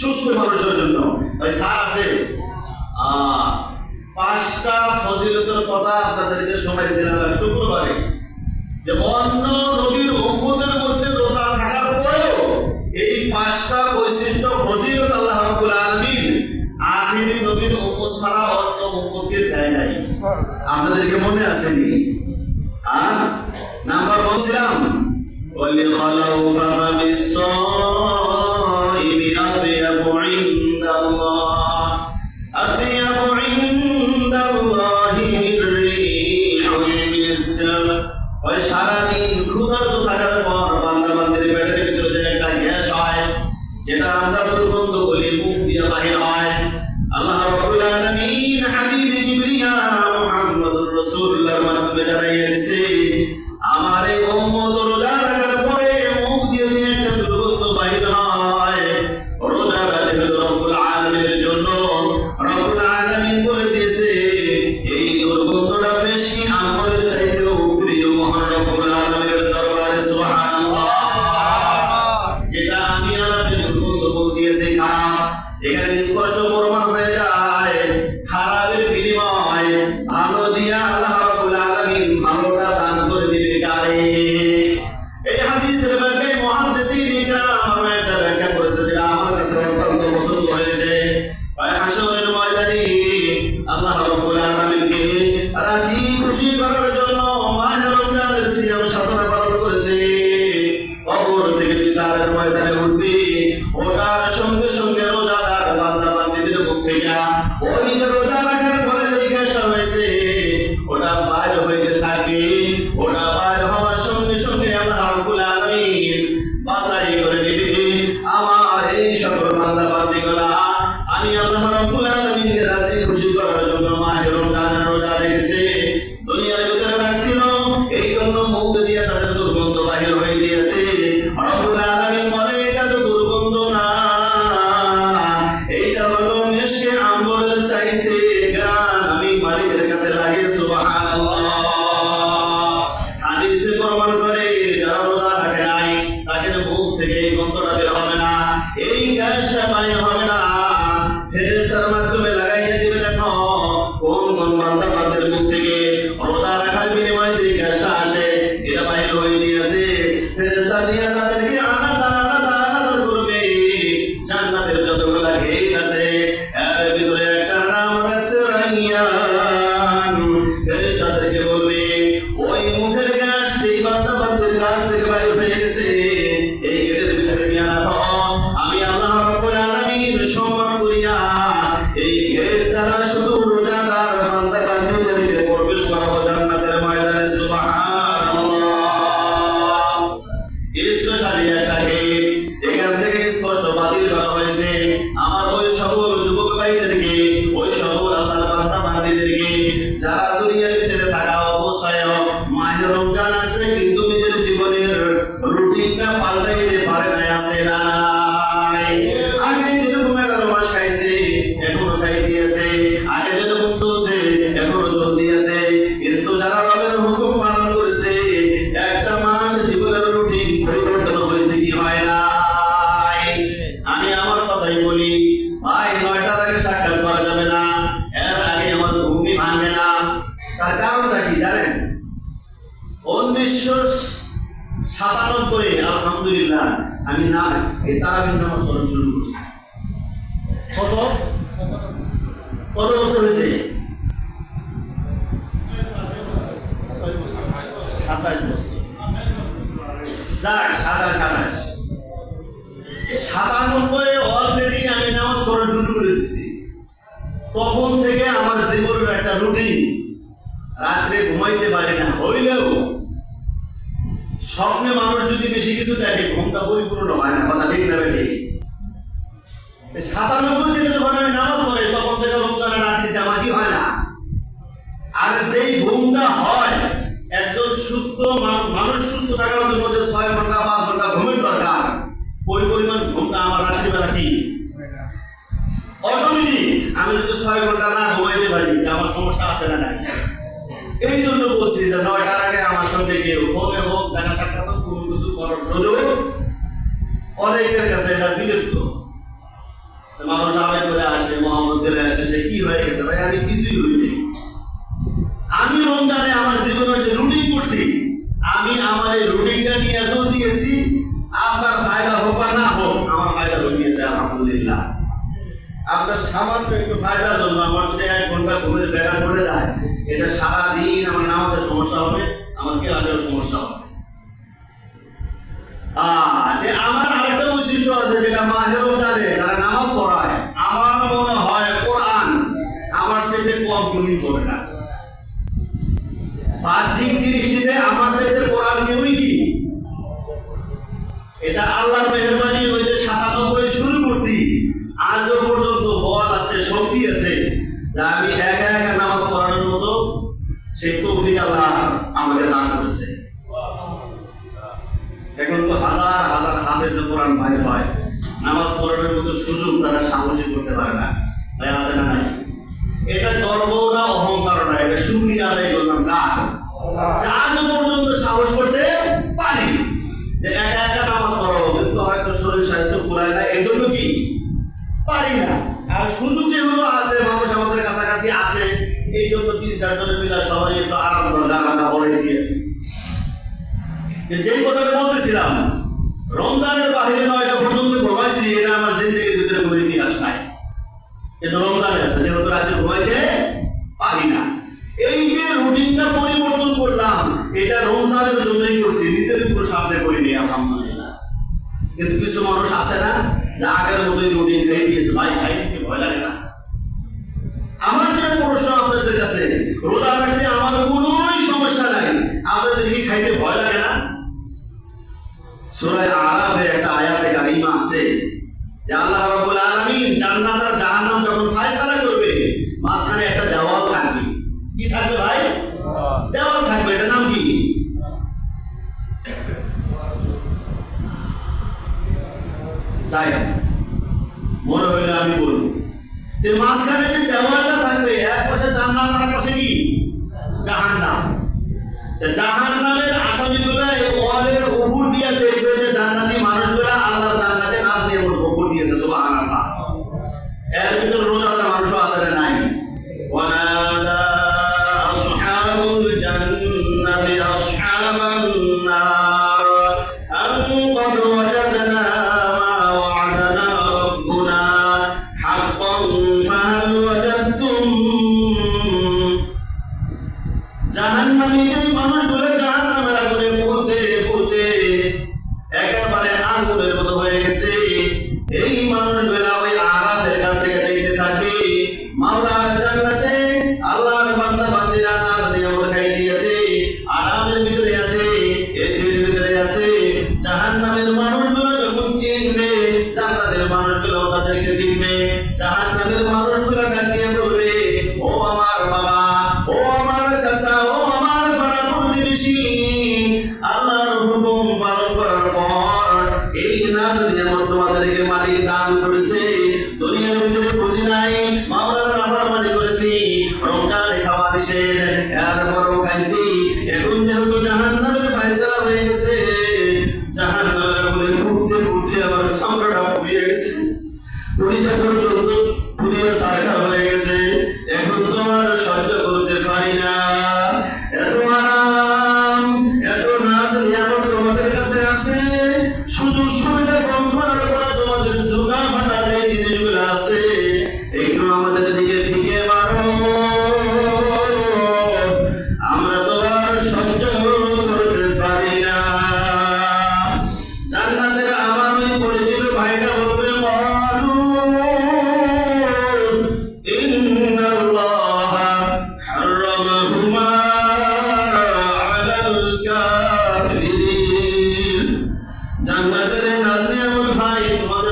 সুস্থ মানুষের জন্য। ওই স্যার আছে? পাঁচটা ফজিলতের কথা আপনাদেরকে শোনাইছিলাম শুক্রবারে। যে অন্য নদীর অঙ্গদের মধ্যে রোজা থাকার পরেও এই পাঁচটা বৈশিষ্ট্য ফজিলত আল্লাহ রাব্বুল ছাড়া অন্য দেয় নাই। আপনাদেরকে মনে আছে আর হ্যাঁ? নাম্বার বলছিলাম i'm Jeremiah রুটিনটা পাল্টাইতে পারে নাই আছে না? সাতানব্বই, আলহামদুলিল্লাহ, আমি না তারাবির নামাজ পড়া শুরু করছি। কত? কত বছর হয়েছে? সাতাশ বছর। যাক, সাতাশ, আঠাশ। অলরেডি আমি করে তখন থেকে আমার জীবনের একটা রুটিন রাত্রে ঘুমাইতে পারি না, হইলেও স্বপ্নে মানুষ যদি বেশি কিছু দেখে, ঘুমটা পরিপূর্ণ হয় না, কথা ঠিক না ঠিক সাতানব্বই থেকে যখন আমি নামাজ পড়ে, তখন থেকে রমজানের রাত্রিতে আমার কি হয় না? আর সেই ঘুমটা হয়, একজন সুস্থ মানুষ সুস্থ থাকার মধ্যে মধ্যে ছয় ঘণ্টা, পাঁচ ঘণ্টা ঘুমের দরকার। ওই পরিমাণ ঘুমটা আমার রাত্রিবেলা কি অটোমেটিক আমি যদি ছয় ঘণ্টা না ঘুমাইতে পারি আমার সমস্যা আছে না নাই? এই জন্য বলছি যে নয়টার আগে আমার সঙ্গে কেউ ফোনে হোক, দেখা সাক্ষাৎ হোক, কোনো কিছু করার সুযোগ অনেকের কাছে আমার আরেকটা বৈশিষ্ট্য আছে যেটা মাহেরও জানে যারা কোরআন ভাই হয়, নামাজ পড়ানোর মতো সুযোগ তারা সাহসী করতে পারে না। ভাই, আছে না নাই? এটা গর্ব না অহংকার না, এটা শুক্রিয়া আদায় করলাম কার আজও পর্যন্ত সাহস করতে পারি যে একা একা নামাজ পড়াবো, কিন্তু হয়তো শরীর স্বাস্থ্য না এই জন্য কি? পারি না। আর সুযোগ যেগুলো আছে, মানুষ আমাদের কাছাকাছি আছে, এই জন্য তিন চারজনের মিলা সবাই একটু আরাম করে রান্না করে দিয়েছি। যে যেই কথাটা বলতেছিলাম রমজানের বাহিরে নয়টা পর্যন্ত ঘুমাইছি এটা আমার জিন্দগির ভিতরে কোনো ইতিহাস নাই। কিন্তু রমজানে আছে, যেহেতু রাতে ঘুমাইতে পারি না। এই যে রুটিনটা পরিবর্তন করলাম, এটা রমজানের জন্যই করছি, নিজের কোনো সাথে করিনি, আলহামদুলিল্লাহ। কিন্তু কিছু মানুষ আছে না, যে আগের মতোই রুটিন খেয়ে দিয়েছে, ভাই, খাই দিতে ভয় লাগে না। আমার যে প্রশ্ন আপনাদের কাছে, রোজা রাখতে সূরা আরাফে একটা আয়াতে কারিমা আছে। যে আল্লাহ রাব্বুল আলামিন জান্নাত আর জাহান্নাম যখন ফয়সালা করবে, মাঝখানে একটা দেওয়াল থাকবে। কি থাকবে ভাই? দেওয়াল থাকবে, এটার নাম কি? যাই মনে হইলে আমি বলব। যে মাঝখানে যে দেওয়ালটা থাকবে, এক পাশে জান্নাত আর এক পাশে কি? জাহান্নাম। জাহান্নামের পালন করার পর এই নাজ নিয়ামত তোমাদেরকে মালিক দান করেছে দুনিয়ার ভিতরে বুঝি নাই সুযোগ সুবিধা Sen nedir en az ne bu fayin var?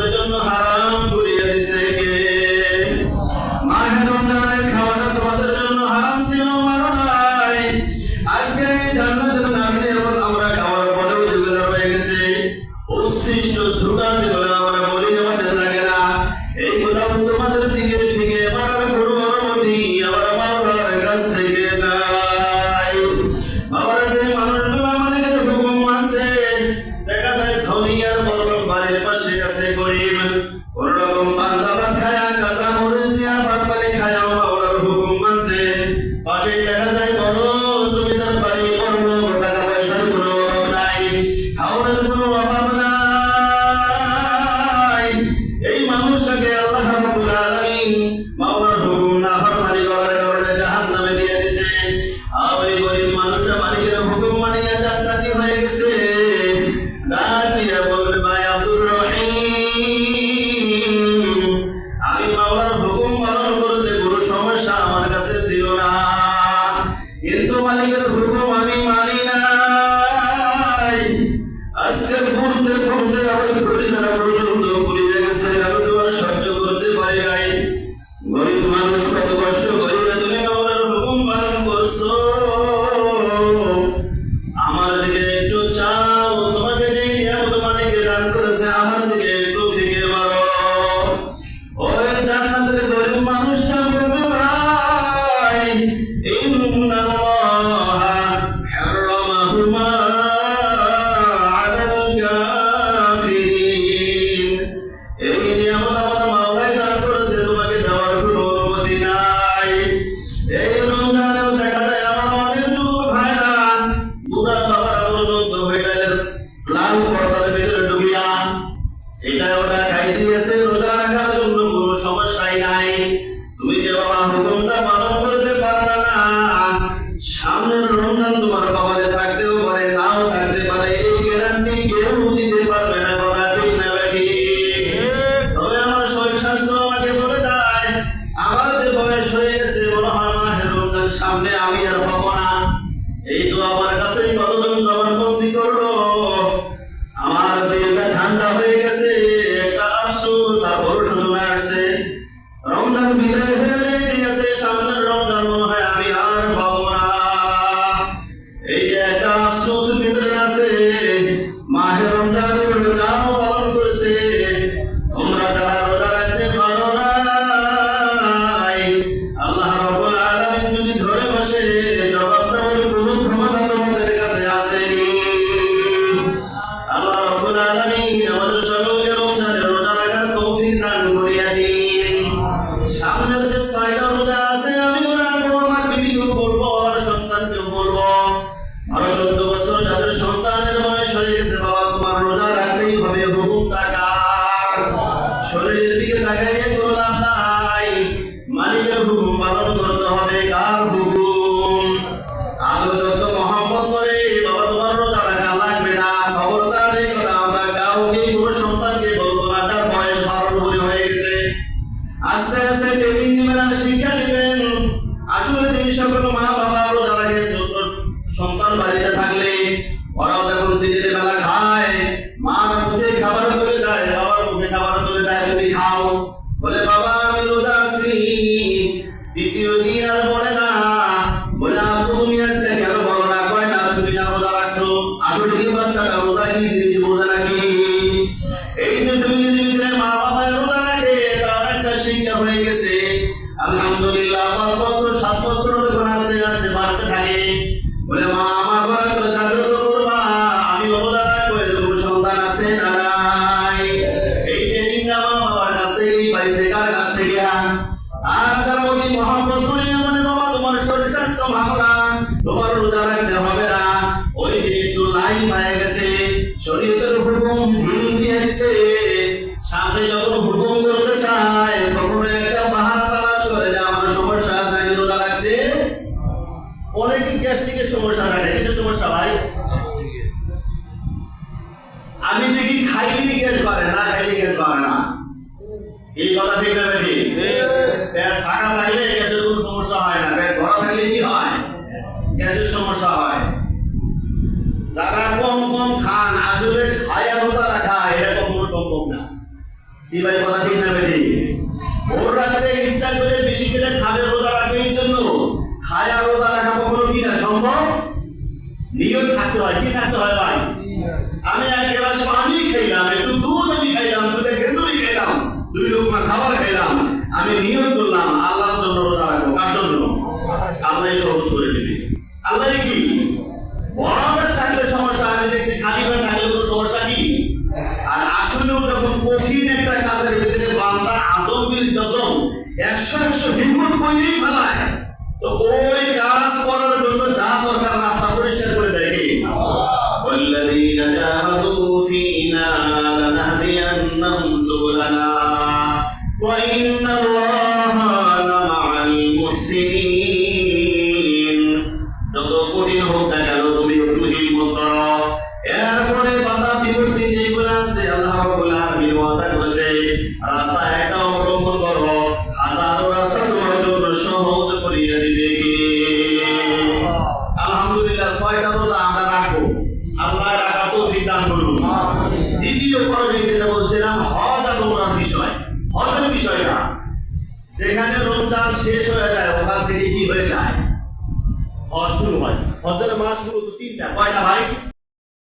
দেখা মরণ বাড়ির পাশে আছে। নামে খবরদার So if the room কি ভাই কথা ঠিক না বেটি? ওর রাতে ইচ্ছা করে বেশি করে খাবে রোজা কঠিন একটা কাজের ভিতরে বান্দা আজম বিল জজম একশো একশো হিম্মত করেই ফেলায়। তো ওই কাজ করার জন্য যা দরকার রাস্তা পরিষ্কার